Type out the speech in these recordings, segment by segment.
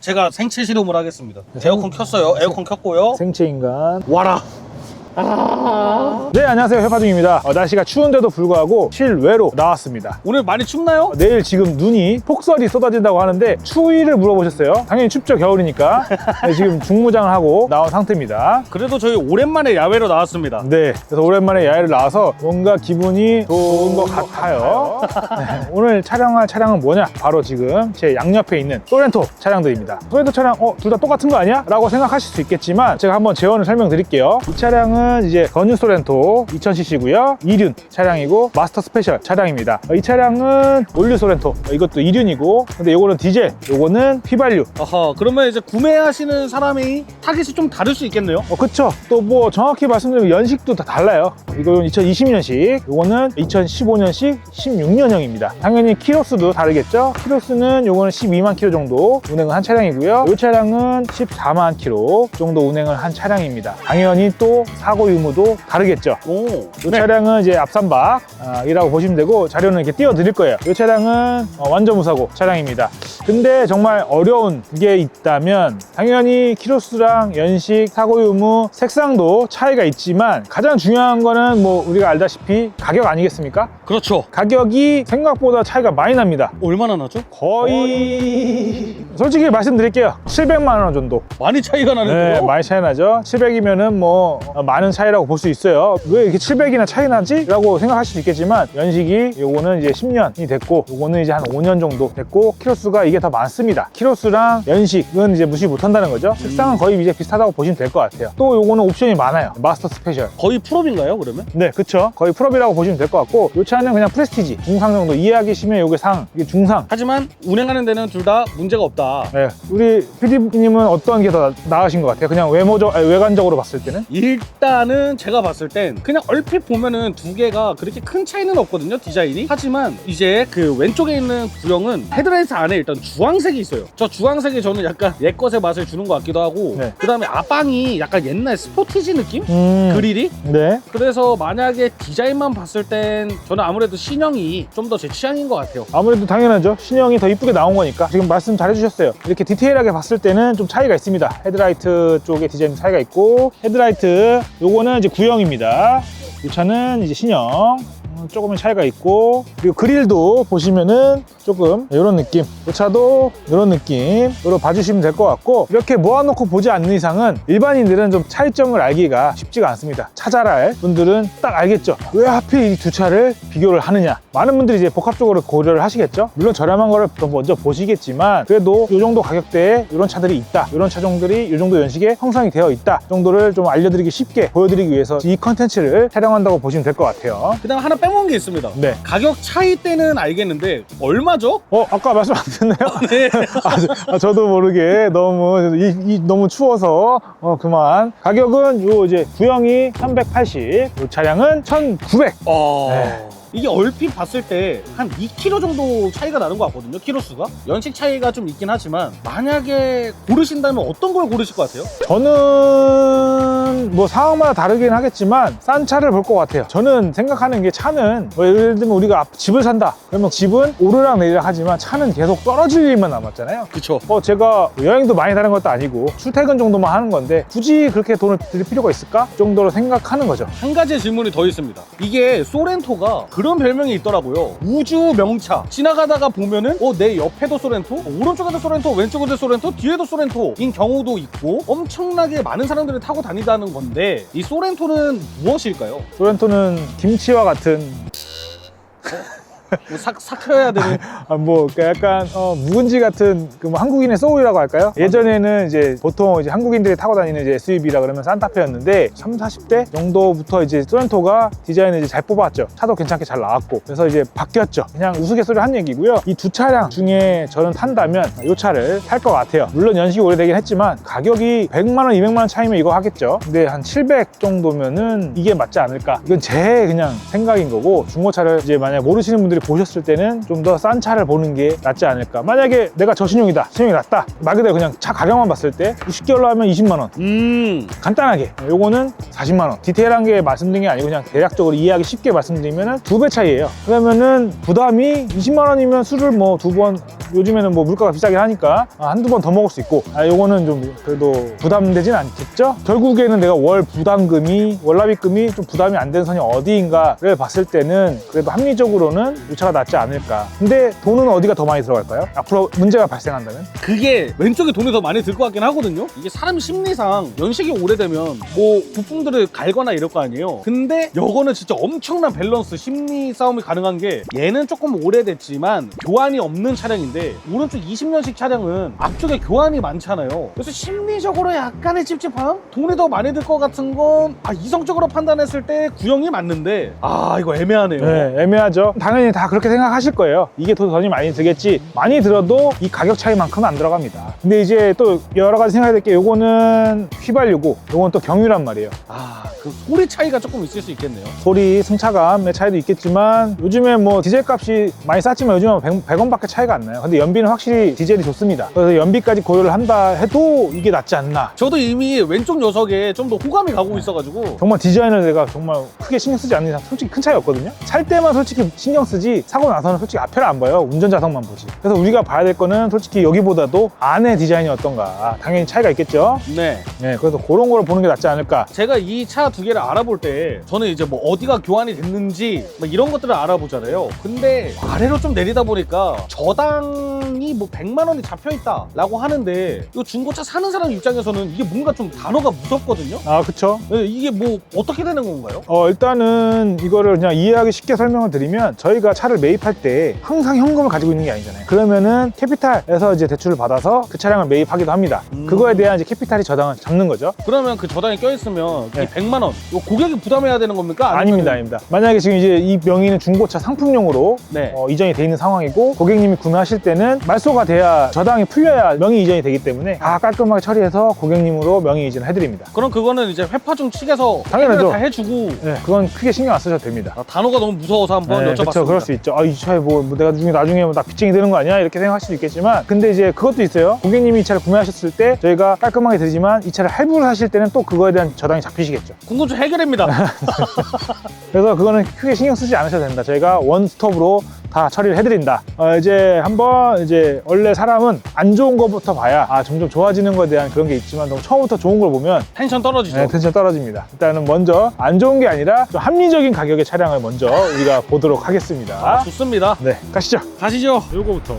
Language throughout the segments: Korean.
제가 생체 실험을 하겠습니다. 에어컨 켰어요. 에어컨 켰고요. 생체 인간. 와라. 네, 안녕하세요. 회파중입니다. 어, 날씨가 추운데도 불구하고 실외로 나왔습니다. 오늘 많이 춥나요? 어, 내일 지금 눈이 폭설이 쏟아진다고 하는데 추위를 물어보셨어요. 당연히 춥죠, 겨울이니까. 네, 지금 중무장을 하고 나온 상태입니다. 그래도 저희 오랜만에 야외로 나왔습니다. 네, 그래서 오랜만에 야외를 나와서 뭔가 기분이 좋은 것 같아요. 네, 오늘 촬영할 차량은 뭐냐? 바로 지금 제 양옆에 있는 소렌토 차량들입니다. 소렌토 차량, 어, 둘 다 똑같은 거 아니야? 라고 생각하실 수 있겠지만 제가 한번 재원을 설명드릴게요. 이 차량은 이제 건유 소렌토 2000cc고요. 이륜 차량이고 마스터 스페셜 차량입니다. 어, 이 차량은 올류 소렌토, 어, 이것도 이륜이고 근데 요거는 디젤, 요거는 휘발유. 아하, 그러면 이제 구매하시는 사람이 타깃이 좀 다를 수 있겠네요. 어, 그쵸. 또 뭐 정확히 말씀드리면 연식도 다 달라요. 이거는 2020년식, 요거는 2015년식 16년형입니다. 당연히 키로수도 다르겠죠. 키로수는 요거는 12만 킬로 정도 운행을 한 차량이고요. 이 차량은 14만 킬로 정도 운행을 한 차량입니다. 당연히 또 사고 유무도 다르겠죠. 오. 이 차량은 이제 앞선박이라고 보시면 되고 자료는 이렇게 띄워 드릴 거예요. 이 차량은 어, 완전 무사고 차량입니다. 근데 정말 어려운 게 있다면 당연히 키로수랑 연식, 사고 유무, 색상도 차이가 있지만 가장 중요한 거는 뭐 우리가 알다시피 가격 아니겠습니까? 그렇죠. 가격이 생각보다 차이가 많이 납니다. 얼마나 나죠? 거의 솔직히 말씀드릴게요. 700만 원 정도. 많이 차이가 네, 나는데요. 많이 차이 나죠. 700이면은 뭐 어, 많은 차이라고 볼 수 있어요. 왜 이렇게 700이나 차이 나지? 라고 생각하실 수 있겠지만 연식이 요거는 이제 10년이 됐고 요거는 이제 한 5년 정도 됐고 키로수가 이게 더 많습니다. 키로수랑 연식은 이제 무시 못 한다는 거죠. 색상은 거의 이제 비슷하다고 보시면 될 것 같아요. 또 요거는 옵션이 많아요. 마스터 스페셜. 거의 풀업인가요, 그러면? 네, 그쵸. 거의 풀업이라고 보시면 될 것 같고 요 차는 그냥 프레스티지 중상 정도 이해하기 쉬면 요게 상, 이게 중상. 하지만 운행하는 데는 둘 다 문제가 없다. 네, 우리 PD님은 어떤 게 더 나으신 것 같아요? 그냥 외모적, 아니, 외관적으로 봤을 때는? 일단 은 제가 봤을 땐 그냥 얼핏 보면은 두 개가 그렇게 큰 차이는 없거든요 디자인이 하지만 이제 그 왼쪽에 있는 구형은 헤드라이트 안에 일단 주황색이 있어요 저 주황색이 저는 약간 옛것의 맛을 주는 것 같기도 하고 네. 그 다음에 앞방이 약간 옛날 스포티지 느낌? 음, 그릴이? 네. 그래서 만약에 디자인만 봤을 땐 저는 아무래도 신형이 좀 더 제 취향인 것 같아요 아무래도 당연하죠. 신형이 더 이쁘게 나온 거니까. 지금 말씀 잘 해주셨어요. 이렇게 디테일하게 봤을 때는 좀 차이가 있습니다. 헤드라이트 쪽에 디자인 차이가 있고, 헤드라이트, 요거는 이제 구형입니다. 이 차는 이제 신형. 음, 조금의 차이가 있고 그리고 그릴도 보시면은 조금 이런 느낌 이 차도 이런 느낌으로 봐주시면 될 것 같고 이렇게 모아놓고 보지 않는 이상은 일반인들은 좀 차이점을 알기가 쉽지가 않습니다. 찾아라 분들은 딱 알겠죠? 왜 하필 이 두 차를 비교를 하느냐? 많은 분들이 이제 복합적으로 고려를 하시겠죠? 물론 저렴한 거를 더 먼저 보시겠지만 그래도 이 정도 가격대에 이런 차들이 있다. 이런 차종들이 이 정도 연식에 형성이 되어 있다. 정도를 좀 알려드리기 쉽게 보여드리기 위해서 이 컨텐츠를 촬영한다고 보시면 될 것 같아요. 그 다음 하나 빼먹 은게 있습니다 네. 가격 차이 때는 알겠는데 얼마죠? 어, 아까 말씀 안 드렸나요? 네. 아, 저- 아, 저도 모르게 너무, 이, 이 너무 추워서, 어, 그만. 가격은 요 이제 구형이 380, 요 차량은 1900. 어... 네. 이게 얼핏 봤을 때 한 2kg 정도 차이가 나는 것 같거든요, 키로수가. 연식 차이가 좀 있긴 하지만 만약에 고르신다면 어떤 걸 고르실 것 같아요? 저는 뭐 상황마다 다르긴 하겠지만 싼 차를 볼 것 같아요. 저는 생각하는 게 차는 뭐 예를 들면 우리가 앞- 집을 산다. 그러면 집은 오르락 내리락 하지만 차는 계속 떨어질 일만 남았잖아요. 그쵸. 뭐 제가 여행도 많이 다는 것도 아니고 출퇴근 정도만 하는 건데 굳이 그렇게 돈을 들일 필요가 있을까? 정도로 생각하는 거죠. 한 가지 질문이 더 있습니다. 이게 소렌토가 그런 별명이 있더라고요. 우주 명차. 지나가다가 보면은 어, 내 옆에도 소렌토, 어, 오른쪽에도 소렌토, 왼쪽에도 소렌토, 뒤에도 소렌토인 경우도 있고 엄청나게 많은 사람들이 타고 다니다는 건데 이 소렌토는 무엇일까요? 소렌토는 김치와 같은 뭐 삭, 삭혀야 되는 아, 뭐 그러니까 약간 어, 묵은지 같은 그뭐 한국인의 소울이라고 할까요? 예전에는 이제 보통 이제 한국인들이 타고 다니는 이제 SUV라 그러면 산타페였는데 3, 40대 정도부터 이제 소렌토가 디자인을 이제 잘 뽑았죠. 차도 괜찮게 잘 나왔고 그래서 이제 바뀌었죠. 그냥 우스갯소리 한 얘기고요. 이 두 차량 중에 저는 탄다면 이 차를 탈 것 같아요. 물론 연식이 오래되긴 했지만 가격이 100만 원, 200만 원 차이면 이거 하겠죠. 근데 한 700 정도면은 이게 맞지 않을까? 이건 제 그냥 생각인 거고 중고차를 이제 만약 모르시는 분들이 보셨을 때는 좀 더 싼 차를 보는 게 낫지 않을까. 만약에 내가 저신용이다 신용이 낮다 말 그대로 그냥 차 가격만 봤을 때 60개월로 하면 20만 원. 음. 간단하게. 요거는 40만 원. 디테일한 게 말씀드린 게 아니고 그냥 대략적으로 이해하기 쉽게 말씀드리면 두 배 차이예요. 그러면은 부담이 20만 원이면 술을 뭐 두 번 요즘에는 뭐 물가가 비싸긴 하니까 아, 한두 번 더 먹을 수 있고. 아 요거는 좀 그래도 부담되진 않겠죠? 결국에는 내가 월 부담금이 월납입금이 좀 부담이 안 되는 선이 어디인가를 봤을 때는 그래도 합리적으로는 이 차가 낫지 않을까 근데 돈은 어디가 더 많이 들어갈까요? 앞으로 문제가 발생한다면 그게 왼쪽에 돈이 더 많이 들 것 같긴 하거든요. 이게 사람 심리상 연식이 오래되면 뭐 부품들을 갈거나 이럴 거 아니에요. 근데 요거는 진짜 엄청난 밸런스 심리 싸움이 가능한 게 얘는 조금 오래됐지만 교환이 없는 차량인데 오른쪽 20년식 차량은 앞쪽에 교환이 많잖아요. 그래서 심리적으로 약간의 찝찝함? 돈이 더 많이 들 것 같은 건 아, 이성적으로 판단했을 때 구형이 맞는데 아 이거 애매하네요. 네, 애매하죠. 당연히 다 그렇게 생각하실 거예요. 이게 더 돈이 많이 들겠지. 많이 들어도 이 가격 차이만큼은 안 들어갑니다. 근데 이제 또 여러 가지 생각해야 될게 요거는 휘발유고 요건 또 경유란 말이에요. 아, 그 소리 차이가 조금 있을 수 있겠네요. 소리, 승차감의 차이도 있겠지만 요즘에 뭐 디젤 값이 많이 쌌지만 요즘은 100, 원 밖에 차이가 안 나요. 근데 연비는 확실히 디젤이 좋습니다. 그래서 연비까지 고려를 한다 해도 이게 낫지 않나. 저도 이미 왼쪽 녀석에 좀 더 호감이 가고 있어가지고 정말 디자인을 내가 정말 크게 신경 쓰지 않는 이상 솔직히 큰 차이 없거든요. 살 때만 솔직히 신경 쓰지 사고 나서는 솔직히 앞을 안 봐요. 운전자석만 보지. 그래서 우리가 봐야 될 거는 솔직히 여기보다도 안의 디자인이 어떤가. 당연히 차이가 있겠죠. 네 네, 그래서 그런 걸 보는 게 낫지 않을까. 제가 이 차 두 개를 알아볼 때 저는 이제 뭐 어디가 교환이 됐는지 막 이런 것들을 알아보잖아요 근데 아래로 좀 내리다 보니까 저당이 뭐 100만 원이 잡혀 있다 라고 하는데 이 중고차 사는 사람 입장에서는 이게 뭔가 좀 단어가 무섭거든요 아, 그쵸. 네, 이게 뭐 어떻게 되는 건가요? 어, 일단은 이거를 그냥 이해하기 쉽게 설명을 드리면 저희가 차를 매입할 때 항상 현금을 가지고 있는 게 아니잖아요. 그러면은 캐피탈에서 이제 대출을 받아서 그 차량을 매입하기도 합니다. 음. 그거에 대한 이제 캐피탈이 저당을 잡는 거죠. 그러면 그 저당이 껴있으면 네. 이 100만 원 이거 고객이 부담해야 되는 겁니까? 아니면은- 아닙니다, 아닙니다. 만약에 지금 이제 이 명의는 중고차 상품용으로 네. 어, 이전이 돼 있는 상황이고 고객님이 구매하실 때는 말소가 돼야 저당이 풀려야 명의 이전이 되기 때문에 다 깔끔하게 처리해서 고객님으로 명의 이전을 해드립니다. 그럼 그거는 이제 회파중 측에서 당연하죠. 해결을 다 해주고 네, 그건 크게 신경 안 쓰셔도 됩니다. 아, 단어가 너무 무서워서 한번 네, 여쭤봤습니다. 그럴 수 있죠. 아, 이 차에 뭐, 뭐 내가 나중에, 나중에 뭐나 빚쟁이 되는 거 아니야? 이렇게 생각할 수도 있겠지만, 근데 이제 그것도 있어요. 고객님이 이 차를 구매하셨을 때 저희가 깔끔하게 드리지만 이 차를 할부를 하실 때는 또 그거에 대한 저당이 잡히시겠죠. 궁금증 해결입니다. 그래서 그거는 크게 신경 쓰지 않으셔도 된다. 저희가 원스톱으로 다 처리를 해드린다. 어, 이제 한번 이제 원래 사람은 안 좋은 것부터 봐야 아 점점 좋아지는 것에 대한 그런 게 있지만 너무 처음부터 좋은 걸 보면 텐션 떨어지죠. 네, 텐션 떨어집니다. 일단은 먼저 안 좋은 게 아니라 좀 합리적인 가격의 차량을 먼저 우리가 보도록 하겠습니다. 아, 좋습니다. 네, 가시죠. 가시죠. 요거부터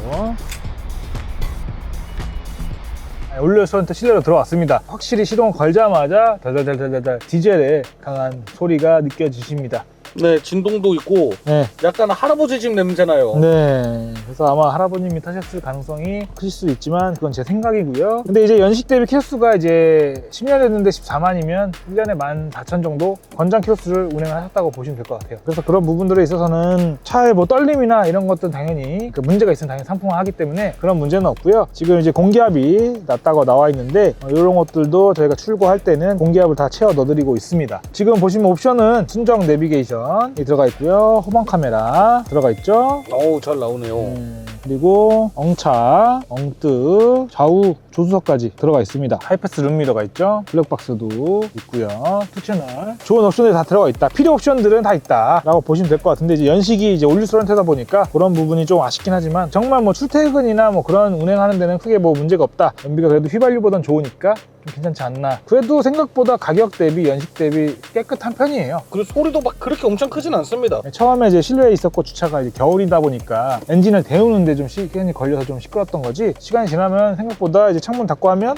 올려서한테 실내로 들어왔습니다. 확실히 시동 걸자마자 달달달달달 디젤의 강한 소리가 느껴지십니다. 네, 진동도 있고 네. 약간 할아버지 집 냄새나요. 네. 그래서 아마 할아버님이 타셨을 가능성이 크실 수 있지만 그건 제 생각이고요. 근데 이제 연식 대비 키로수가 이제 10년 됐는데 14만이면 1년에 14,000 정도 권장 키로수를 운행하셨다고 보시면 될 것 같아요. 그래서 그런 부분들에 있어서는 차에 뭐 떨림이나 이런 것들은 당연히 그 문제가 있으면 당연히 상품화하기 때문에 그런 문제는 없고요. 지금 이제 공기압이 낮다고 나와 있는데 어, 이런 것들도 저희가 출고할 때는 공기압을 다 채워 넣어드리고 있습니다. 지금 보시면 옵션은 순정 내비게이션 이 들어가 있고요. 후방 카메라 들어가 있죠. 어우, 잘 나오네요. 음, 그리고 엉차, 엉뜨, 좌우 조수석까지 들어가 있습니다. 하이패스 룸미러가 있죠. 블랙박스도 있고요. 투채널. 좋은 옵션들이 다 들어가 있다. 필요 옵션들은 다 있다. 라고 보시면 될 것 같은데 이제 연식이 이제 올류스런트다 보니까 그런 부분이 좀 아쉽긴 하지만 정말 뭐 출퇴근이나 뭐 그런 운행하는 데는 크게 뭐 문제가 없다. 연비가 그래도 휘발유보단 좋으니까 좀 괜찮지 않나. 그래도 생각보다 가격 대비 연식 대비 깨끗한 편이에요. 그리고 소리도 막 그렇게 엄청 크진 않습니다. 처음에 이제 실내에 있었고 주차가 이제 겨울이다 보니까 엔진을 데우는데 좀 시간이 걸려서 좀 시끄럽던 거지 시간이 지나면 생각보다 이제 창문 닫고 하면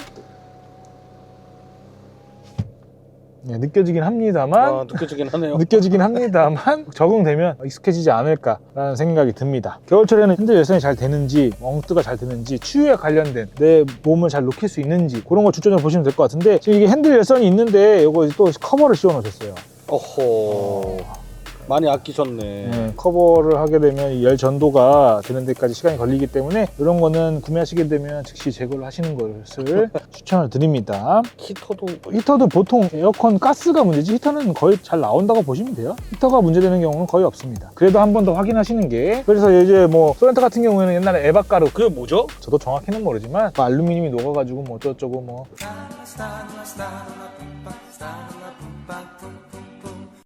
네, 느껴지긴 합니다만 아, 느껴지긴 하네요. 느껴지긴 합니다만 적응되면 익숙해지지 않을까라는 생각이 듭니다. 겨울철에는 핸들 열선이 잘 되는지 엉뜨가 잘 되는지 추위에 관련된 내 몸을 잘 녹일 수 있는지 그런 거 주점적으로 보시면 될 것 같은데 지금 이게 핸들 열선이 있는데 이거 또 커버를 씌워 놓으셨어요. 어허. 많이 아끼셨네. 네, 커버를 하게 되면 이열 전도가 되는 데까지 시간이 걸리기 때문에 이런 거는 구매하시게 되면 즉시 제거를 하시는 것을 추천을 드립니다. 히터도 히터도 보통 에어컨 가스가 문제지 히터는 거의 잘 나온다고 보시면 돼요. 히터가 문제되는 경우는 거의 없습니다. 그래도 한 번 더 확인하시는 게 그래서 이제 뭐 소렌토 같은 경우에는 옛날에 에바가루 그게 뭐죠? 저도 정확히는 모르지만 뭐 알루미늄이 녹아가지고 뭐 어쩌고저쩌고 뭐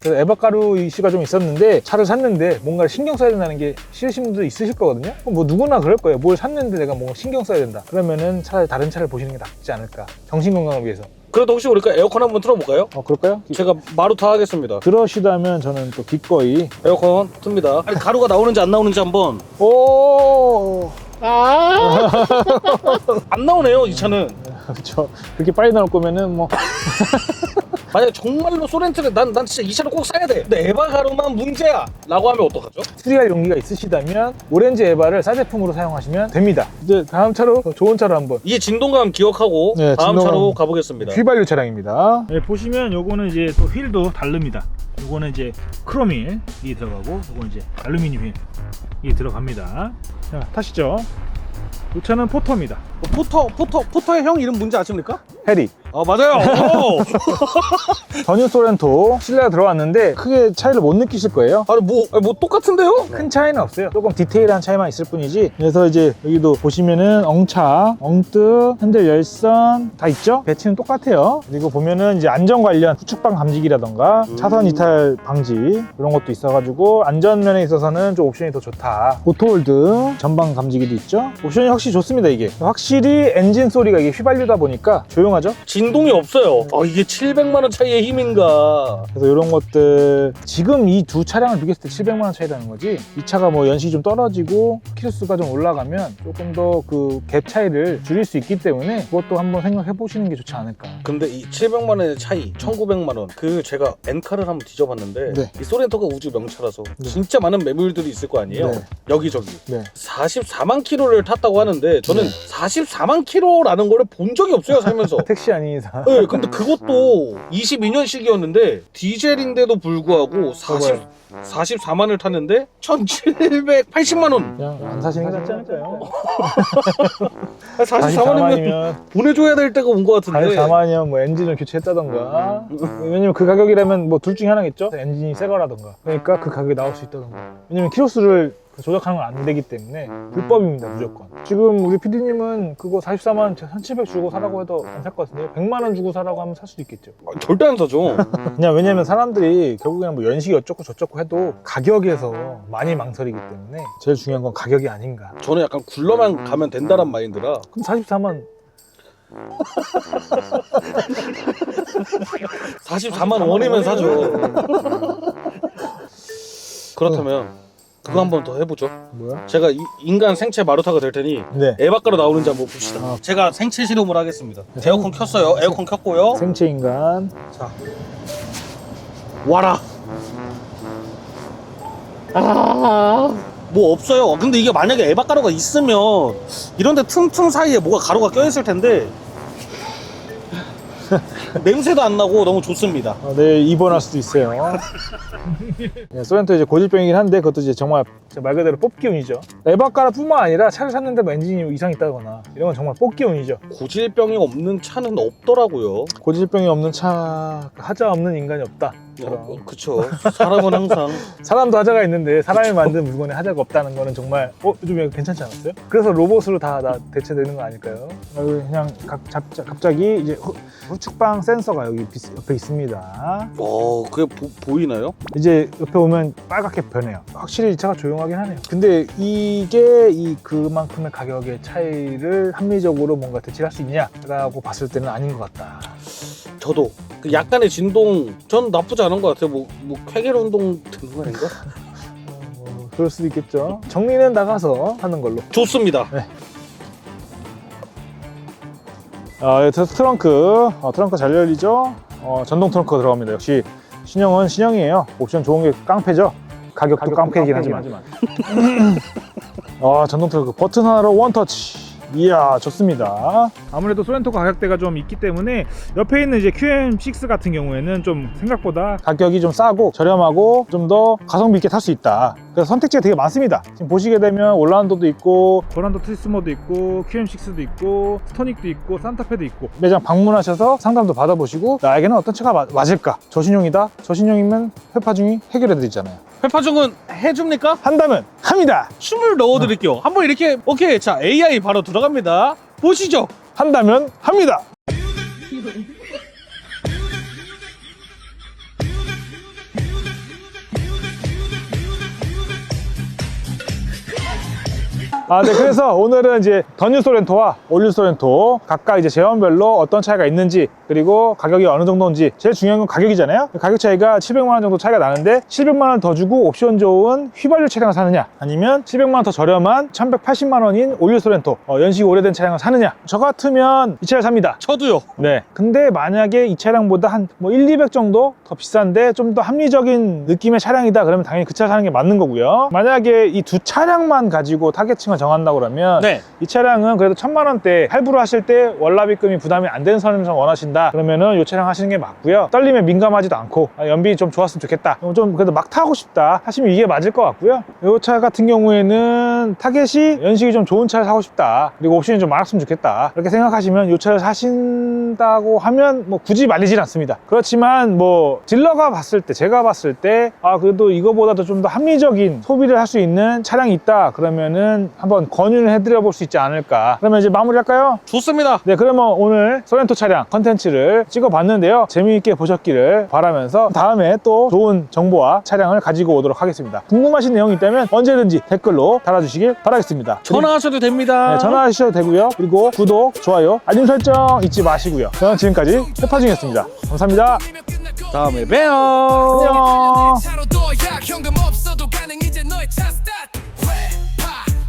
그래서 에바가루 이슈가 좀 있었는데 차를 샀는데 뭔가 신경 써야 된다는 게 싫으신 분도 있으실 거거든요. 뭐 누구나 그럴 거예요. 뭘 샀는데 내가 뭔가 신경 써야 된다. 그러면은 차라리 다른 차를 보시는 게 낫지 않을까. 정신 건강을 위해서. 그래도 혹시 우리가 에어컨 한번 틀어볼까요? 어 그럴까요? 제가 마루타 하겠습니다. 그러시다면 저는 또 기꺼이. 에어컨 틉니다. 아니, 가루가 나오는지 안 나오는지 한번. 오! 안 나오네요 이 차는. 그렇죠 그렇게 빨리 나올 거면은 뭐 만약 정말로 소렌트를 난, 난 진짜 이 차를 꼭 사야 돼. 근데 에바 가루만 문제야. 라고 하면 어떡하죠? 수리할 용기가 있으시다면 오렌지 에바를 싸제품으로 사용하시면 됩니다 이제 다음 차로 더 좋은 차로 한번 이게 진동감 기억하고 네, 다음 진동감. 차로 가보겠습니다. 휘발유 차량입니다. 네, 보시면 요거는 이제 또 휠도 다릅니다. 요거는 이제 크롬이 들어가고 요거는 이제 알루미늄 휠이 들어갑니다. 자, 타시죠. 이 차는 포터입니다. 어, 포터 포터 포터의 형 이름 뭔지 아십니까? 해리. 아 맞아요. 오! 전유 소렌토 실내가 들어왔는데 크게 차이를 못 느끼실 거예요. 아니 뭐, 아니, 뭐 똑같은데요? 큰 차이는 없어요. 조금 디테일한 차이만 있을 뿐이지. 그래서 이제 여기도 보시면은 엉차, 엉뜨, 핸들 열선 다 있죠? 배치는 똑같아요. 그리고 보면은 이제 안전 관련 후측방 감지기라던가 음. 차선 이탈 방지 이런 것도 있어가지고 안전면에 있어서는 좀 옵션이 더 좋다. 오토홀드 전방 감지기도 있죠? 옵션이 확실히 좋습니다 이게. 확실히 엔진 소리가 이게 휘발유다 보니까 조용하죠? 진동이 없어요. 아 이게 700만 원 차이의 힘인가? 그래서 이런 것들 지금 이 두 차량을 비교했을 때 700만 원 차이라는 거지 이 차가 뭐 연식이 좀 떨어지고 키로수가 좀 올라가면 조금 더 그 갭 차이를 줄일 수 있기 때문에 그것도 한번 생각해 보시는 게 좋지 않을까 근데 이 700만 원의 차이, 1,900만 원. 그 제가 엔카를 한번 뒤져봤는데 네. 이 소렌토가 우주 명차라서 네. 진짜 많은 매물들이 있을 거 아니에요. 네. 여기저기. 네. 44만 킬로를 탔다고 하는 데 저는 네. 44만 킬로라는 거를 본 적이 없어요 살면서. 택시 아닌 이상 네, 근데 그것도 22년식이었는데 디젤인데도 불구하고 40, 44만을 탔는데 1,780만 원. 그냥 안 사시는 게 낫지 않을까요? 44만이면 44만이면 보내줘야 될 때가 온 것 같은데. 44만이면 뭐 엔진을 교체했다던가 왜냐면 그 가격이라면 뭐 둘 중에 하나겠죠 엔진이 새 거라던가 그러니까 그 가격이 나올 수 있다던가 왜냐면 키로수를 조작하는 건 안 되기 때문에 불법입니다 무조건. 지금 우리 PD님은 그거 44만 1700 주고 사라고 해도 안 살 것 같은데요? 100만 원 주고 사라고 하면 살 수도 있겠죠. 아, 절대 안 사죠. 그냥 왜냐면 사람들이 결국에는 뭐 연식이 어쩌고 저쩌고 해도 가격에서 많이 망설이기 때문에 제일 중요한 건 가격이 아닌가. 저는 약간 굴러만 가면 된다는 마인드라. 그럼 44만. 44만 원이면 사죠. 그렇다면 그거 한 번 더 해보죠. 뭐야? 제가 이- 인간 생체 마루타가 될 테니 네 에바가로 나오는지 한번 봅시다. 아. 제가 생체 실험을 하겠습니다. 에어컨 켰어요. 에어컨 켰고요. 생체 인간 자, 와라. 뭐 없어요. 근데 이게 만약에 에바 가루가 있으면 이런데 틈틈 사이에 뭐가 가루가 껴있을 텐데 냄새도 안 나고 너무 좋습니다. 어, 내일 입원할 수도 있어요. 네, 소렌토 이제 고질병이긴 한데 그것도 이제 정말 말 그대로 뽑기 운이죠. 에바가라뿐만 아니라 차를 샀는데 뭐 엔진이 이상 있다거나 이런 건 정말 뽑기 운이죠. 고질병이 없는 차는 없더라고요. 고질병이 없는 차 하자 없는 인간이 없다. 어, 그쵸. 사람은 항상 사람도 하자가 있는데 사람이 만든 물건에 하자가 없다는 거는 정말 어? 좀 이거 괜찮지 않았어요? 그래서 로봇으로 다, 다 대체되는 거 아닐까요? 여기 그냥 각, 잡, 갑자기 이제 후, 후측방 센서가 여기 비- 옆에 있습니다. 어 그게 보, 보이나요? 이제 옆에 오면 빨갛게 변해요. 확실히 이 차가 조용하긴 하네요. 근데 이게 이 그만큼의 가격의 차이를 합리적으로 뭔가 대체할 수 있냐라고 봤을 때는 아닌 것 같다. 저도 그 약간의 진동 전 나쁘지 않은 것 같아요. 뭐, 뭐 쾌겔 운동 되는 거 아닌가? 어, 뭐 그럴 수도 있겠죠. 정리는 나가서 하는 걸로. 좋습니다. 아, 예, 트- 트렁크, 어, 트렁크 잘 열리죠? 어, 전동 트렁크 들어갑니다. 역시 신형은 신형이에요. 옵션 좋은 게 깡패죠. 가격도, 깡패이긴 하지만. 아, 전동 트렁크 버튼 하나로 원터치. 이야 좋습니다. 아무래도 소렌토 가격대가 좀 있기 때문에 옆에 있는 이제 QM6 같은 경우에는 좀 생각보다 가격이 좀 싸고 저렴하고 좀 더 가성비 있게 탈 수 있다. 그래서 선택지가 되게 많습니다. 지금 보시게 되면 올란도도 있고 고란도 트리스모도 있고 QM6도 있고 스토닉도 있고 산타페도 있고 매장 방문하셔서 상담도 받아보시고 나에게는 어떤 차가 마- 맞을까? 저신용이다. 저신용이면 회파 중이 해결해 드리잖아요. 회파중은 해줍니까? 한다면 합니다. 춤을 넣어드릴게요. 한번 이렇게 오케이 자 AI 바로 들어갑니다. 보시죠. 한다면 합니다. 아, 네. 그래서 오늘은 이제 더뉴 소렌토와 올류 소렌토 각각 이제 제원별로 어떤 차이가 있는지 그리고 가격이 어느 정도인지 제일 중요한 건 가격이잖아요. 가격 차이가 700만 원 정도 차이가 나는데 700만 원 더 주고 옵션 좋은 휘발유 차량을 사느냐 아니면 700만 원 더 저렴한 1180만 원인 올류 소렌토 어, 연식 오래된 차량을 사느냐 저 같으면 이 차를 삽니다. 저도요. 네. 근데 만약에 이 차량보다 한 뭐 1, 200 정도 더 비싼데 좀 더 합리적인 느낌의 차량이다 그러면 당연히 그 차 사는 게 맞는 거고요. 만약에 이 두 차량만 가지고 타겟층을 정한다 그러면 네. 이 차량은 그래도 천만 원대 할부로 하실 때 월납입금이 부담이 안 되는 선을 원하신다 그러면은 이 차량 하시는 게 맞고요. 떨림에 민감하지도 않고 아, 연비 좀 좋았으면 좋겠다. 좀 그래도 막 타고 싶다 하시면 이게 맞을 것 같고요. 이 차 같은 경우에는 타겟이 연식이 좀 좋은 차를 사고 싶다. 그리고 옵션이 좀 많았으면 좋겠다. 이렇게 생각하시면 이 차를 사신다고 하면 뭐 굳이 말리진 않습니다. 그렇지만 뭐 딜러가 봤을 때 제가 봤을 때 아 그래도 이거보다도 좀 더 합리적인 소비를 할 수 있는 차량이 있다. 그러면은 한번 권유를 해드려 볼 수 있지 않을까. 그러면 이제 마무리할까요? 좋습니다. 네, 그러면 오늘 소렌토 차량 컨텐츠를 찍어봤는데요. 재미있게 보셨기를 바라면서 다음에 또 좋은 정보와 차량을 가지고 오도록 하겠습니다. 궁금하신 내용이 있다면 언제든지 댓글로 달아주시길 바라겠습니다. 전화하셔도 됩니다. 네, 전화하셔도 되고요. 그리고 구독, 좋아요, 알림 설정 잊지 마시고요. 저는 지금까지 해파중이었습니다. 감사합니다. 다음에 봬요. 안녕.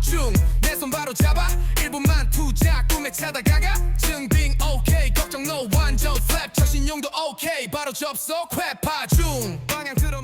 중. 내 손 바로 잡아. 1분만 투자 꿈에 찾아가가. 증빙 오케이 걱정 no 완전 flap. 자신용도 오케이 바로 접속 회파 중. 방향 틀어